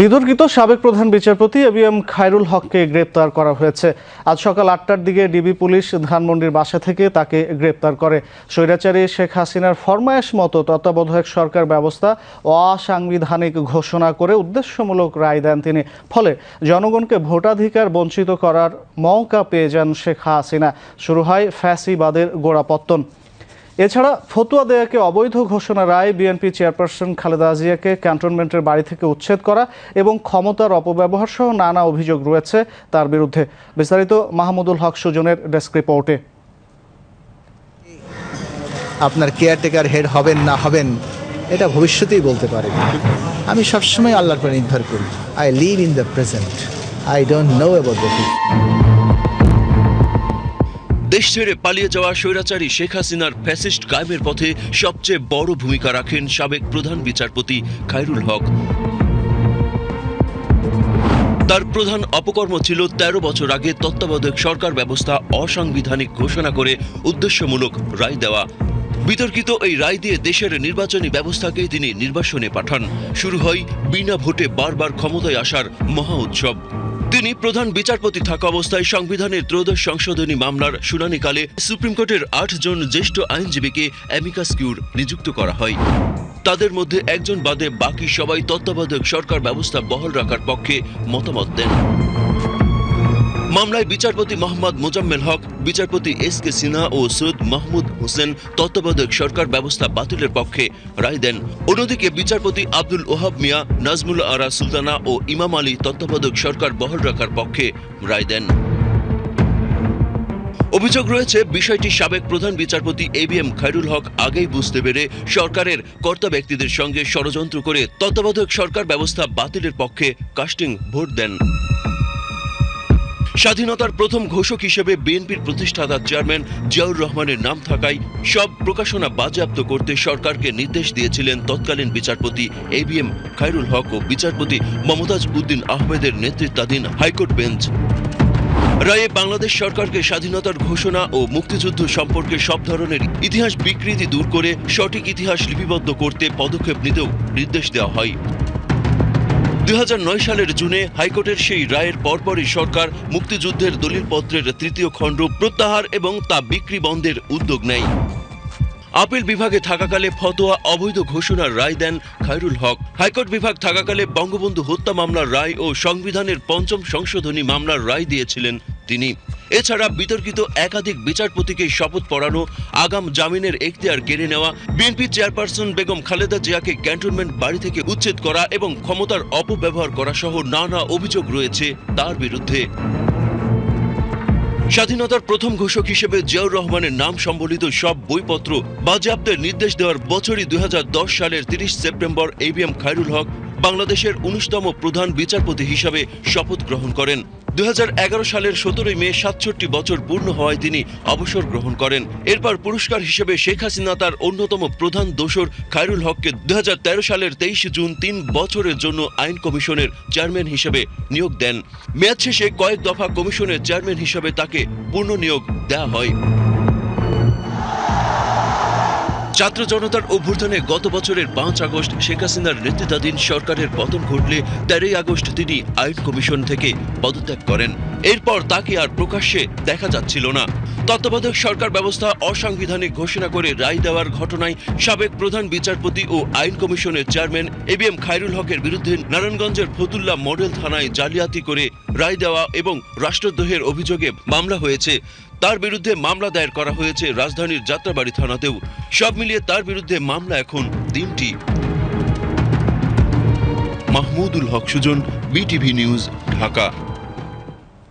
বিতর্কিত সাবেক প্রধান বিচারপতি এ বি এম খায়রুল হককে গ্রেপ্তার করা হয়েছে। আজ সকাল আটটার দিকে ডিবি পুলিশ ধানমন্ডির বাসা থেকে তাকে গ্রেপ্তার করে। স্বৈরাচারী শেখ হাসিনার ফরমায়েশ মতো তত্ত্বাবধায়ক সরকার ব্যবস্থা অসাংবিধানিক ঘোষণা করে উদ্দেশ্যমূলক রায় দেন তিনি। ফলে জনগণকে ভোটাধিকার বঞ্চিত করার মৌকা পেয়ে যান শেখ হাসিনা। শুরু হয় ফ্যাসিবাদের গোড়াপত্তন। এছাড়া ফতুয়া দেয়াকে অবৈধ ঘোষণা রায় বিএনপি চেয়ারপারসন খালেদা জিয়াকে ক্যান্টনমেন্টের বাড়ি থেকে উচ্ছেদ করা এবং ক্ষমতার অপব্যবহার সহ নানা অভিযোগ রয়েছে তার বিরুদ্ধে। বিস্তারিত মাহমুদুল হক সুজনের ডেস্ক রিপোর্টে। আপনার কেয়ারটেকার হেড হবেন না হবেন, এটা ভবিষ্যতেই বলতে পারে আমি সবসময় আল্লাহর পরে নির্ভর করি। I live in the present I don't know about the দেশ ছেড়ে পালিয়ে যাওয়া স্বৈরাচারী শেখ হাসিনার ফ্যাসিস্ট কায়েমের পথে সবচেয়ে বড় ভূমিকা রাখেন সাবেক প্রধান বিচারপতি খায়রুল হক। তার প্রধান অপকর্ম ছিল ১৩ বছর আগে তত্ত্বাবধায়ক সরকার ব্যবস্থা অসাংবিধানিক ঘোষণা করে উদ্দেশ্যমূলক রায় দেওয়া। বিতর্কিত এই রায় দিয়ে দেশের নির্বাচনী ব্যবস্থাকে তিনি নির্বাসনে পাঠান। শুরু হয় বিনা ভোটে বারবার ক্ষমতায় আসার মহা উৎসব। তিনি প্রধান বিচারপতি থাকা অবস্থায় সংবিধানের ত্রয়োদশ সংশোধনী মামলার শুনানিকালে সুপ্রিম কোর্টের আট জন জ্যেষ্ঠ আইনজীবীকে অ্যামিকাস কিউর নিযুক্ত করা হয়। তাদের মধ্যে একজন বাদে বাকি সবাই তত্ত্বাবধায়ক সরকার ব্যবস্থা বহাল রাখার পক্ষে মতামত দেন। মামলায় বিচারপতি মোহাম্মদ মোজাম্মেল হক, বিচারপতি এস কে সিনহা ও সৈয়দ মাহমুদ হোসেন তত্ত্বাবধায়ক সরকার ব্যবস্থা বাতিলের পক্ষে রায় দেন। অন্যদিকে বিচারপতি আব্দুল ওহাব মিয়া, নাজমুল আরা সুলতানা ও ইমাম আলী তত্ত্বাবধায়ক সরকার বহাল রাখার পক্ষে রায় দেন। অভিযোগ রয়েছে, বিষয়টি সাবেক প্রধান বিচারপতি A B M Khairul Haque আগেই বুঝতে পেরে সরকারের কর্তা ব্যক্তিদের সঙ্গে ষড়যন্ত্র করে তত্ত্বাবধায়ক সরকার ব্যবস্থা বাতিলের পক্ষে কাস্টিং ভোট দেন। স্বাধীনতার প্রথম ঘোষক হিসেবে বিএনপির প্রতিষ্ঠাতা চেয়ারম্যান জিয়াউর রহমানের নাম থাকায় সব প্রকাশনা বাজেয়াপ্ত করতে সরকারকে নির্দেশ দিয়েছিলেন তৎকালীন বিচারপতি A B M Khairul Haque ও বিচারপতি মমতাজ উদ্দিন আহমেদের নেতৃত্বাধীন হাইকোর্ট বেঞ্চ। রায়ে বাংলাদেশ সরকারকে স্বাধীনতার ঘোষণা ও মুক্তিযুদ্ধ সম্পর্কে সব ধরনের ইতিহাস বিকৃতি দূর করে সঠিক ইতিহাস লিপিবদ্ধ করতে পদক্ষেপ নিতেও নির্দেশ দেওয়া হয়। দুই হাজার নয় সালের জুনে হাইকোর্টের সেই রায়ের পরপরই সরকার মুক্তিযুদ্ধের দলিলপত্রের তৃতীয় খণ্ড প্রত্যাহার এবং তা বিক্রি বন্ধের উদ্যোগ নেয়। আপিল বিভাগে থাকাকালে ফতোয়া অবৈধ ঘোষণার রায় দেন খায়রুল হক। হাইকোর্ট বিভাগ থাকাকালে বঙ্গবন্ধু হত্যা মামলার রায় ও সংবিধানের পঞ্চম সংশোধনী মামলার রায় দিয়েছিলেন তিনি। এছাড়া বিতর্কিত একাধিক বিচারপতিকে শপথ পড়ানো, আগাম জামিনের এখতিয়ার কেড়ে নেওয়া, বিএনপি চেয়ারপারসন বেগম খালেদা জিয়াকে ক্যান্টনমেন্ট বাড়ি থেকে উচ্ছেদ করা এবং ক্ষমতার অপব্যবহার করা সহ নানা অভিযোগ রয়েছে তার বিরুদ্ধে। স্বাধীনতার প্রথম ঘোষক হিসেবে জিয়াউর রহমানের নাম সম্বলিত সব বইপত্র বাজেয়াপ্তের নির্দেশ দেওয়ার বছরই দু হাজার দশ সালের তিরিশ September A B M Khairul Haque বাংলাদেশের উনিশতম প্রধান বিচারপতি হিসাবে শপথ গ্রহণ করেন। দু হাজার এগারো সালের সতেরোই মে সাতষট্টি বছর পূর্ণ হওয়ায় তিনি অবসর গ্রহণ করেন। এরপর পুরস্কার হিসেবে শেখ হাসিনা তার অন্যতম প্রধান দোসর খায়রুল হককে দুহাজার তেরো সালের তেইশে জুন তিন বছরের জন্য আইন কমিশনের চেয়ারম্যান হিসেবে নিয়োগ দেন। মেয়াদ শেষে কয়েক দফা কমিশনের চেয়ারম্যান হিসেবে তাকে পূর্ণ নিয়োগ দেওয়া হয়। ছাত্র জনতার অভ্যুত্থানে গত বছরের পাঁচ আগস্ট শেখ হাসিনার নেতৃত্বাধীন সরকারের পতন ঘটলে তেরোই আগস্ট তিনি আইন কমিশন থেকে পদত্যাগ করেন। এরপর তাকে আর প্রকাশ্যে দেখা যাচ্ছিল না। তত্ত্বাবধায়ক সরকার ব্যবস্থা অসাংবিধানিক ঘোষণা করে রায় দেওয়ার ঘটনায় সাবেক প্রধান বিচারপতি ও আইন কমিশনের chairman A B M Khairul হকের বিরুদ্ধে নারায়ণগঞ্জের ফতুল্লা মডেল থানায় জালিয়াতি করে রায় দেওয়া এবং রাষ্ট্রদ্রোহের অভিযোগে মামলা হয়েছে। তার বিরুদ্ধে মামলা দায়ের করা হয়েছে রাজধানীর যাত্রাবাড়ি থানাতেও। সব মিলিয়ে তার বিরুদ্ধে মামলা এখন তিনটি। Mahmudul Haque Sujon, BTV news, Dhaka.